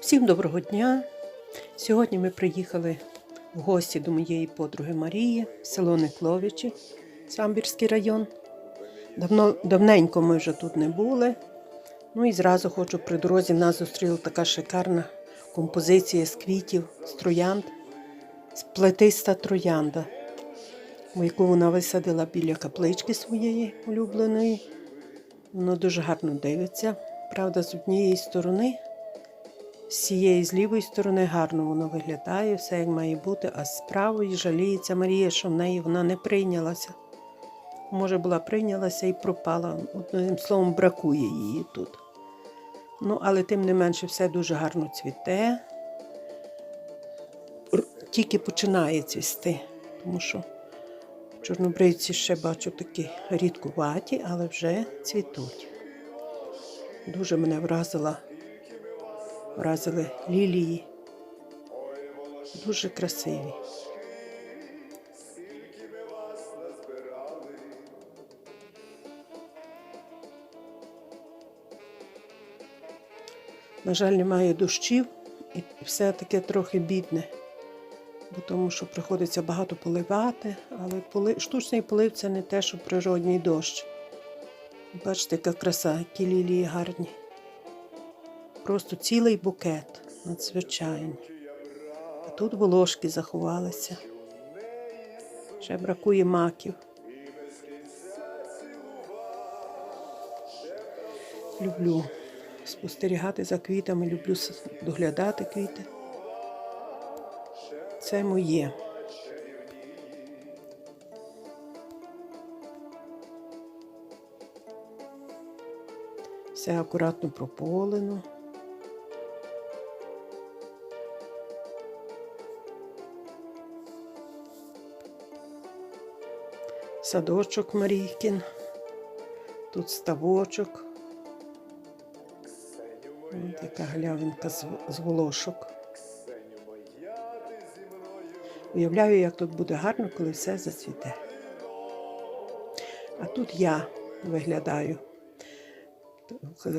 Всім доброго дня! Сьогодні ми приїхали в гості до моєї подруги Марії, село Некловичі, Самбірський район. Давно, давненько ми вже тут не були. Ну і зразу хочу при дорозі нас зустріла така шикарна композиція з квітів, з троянд, сплетиста троянда, яку вона висадила біля каплички своєї улюбленої. Воно дуже гарно дивиться. Правда, з однієї сторони з цієї з лівої сторони гарно воно виглядає, все як має бути, а з правої жаліється Марія, що в неї вона не прийнялася. Може, була прийнялася і пропала. Одним словом, бракує її тут. Ну, але тим не менше, все дуже гарно цвіте. Тільки починає цвісти, тому що чорнобривці ще бачу такі рідкуваті, але вже цвітуть. Дуже мене вразила вразили лілії. Дуже красиві. На жаль, немає дощів і все таке трохи бідне, бо тому що приходиться багато поливати, але поли... штучний полив це не те, що природній дощ. Бачите, яка краса, які лілії гарні. Просто цілий букет, надзвичайний. А тут волошки заховалися. Ще бракує маків. Люблю спостерігати за квітами, люблю доглядати квіти. Це моє. Все акуратно прополено. Садочок Марійкін. Тут ставочок. Така галявинка з, волошок. Уявляю, як тут буде гарно, коли все зацвіте. А тут я виглядаю.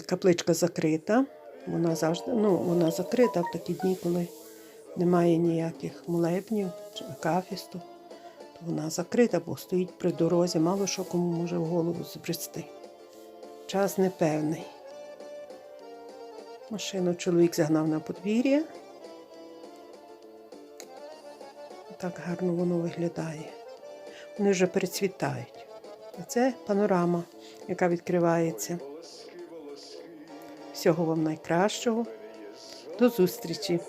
Капличка закрита. Вона завжди ну, вона закрита в такі дні, коли немає ніяких молебнів. То вона закрита, бо стоїть при дорозі, мало що кому може в голову збрести. Час непевний. Машину чоловік загнав на подвір'я. Так гарно воно виглядає. Вони вже перецвітають. А це панорама, яка відкривається. Всього вам найкращого. До зустрічі!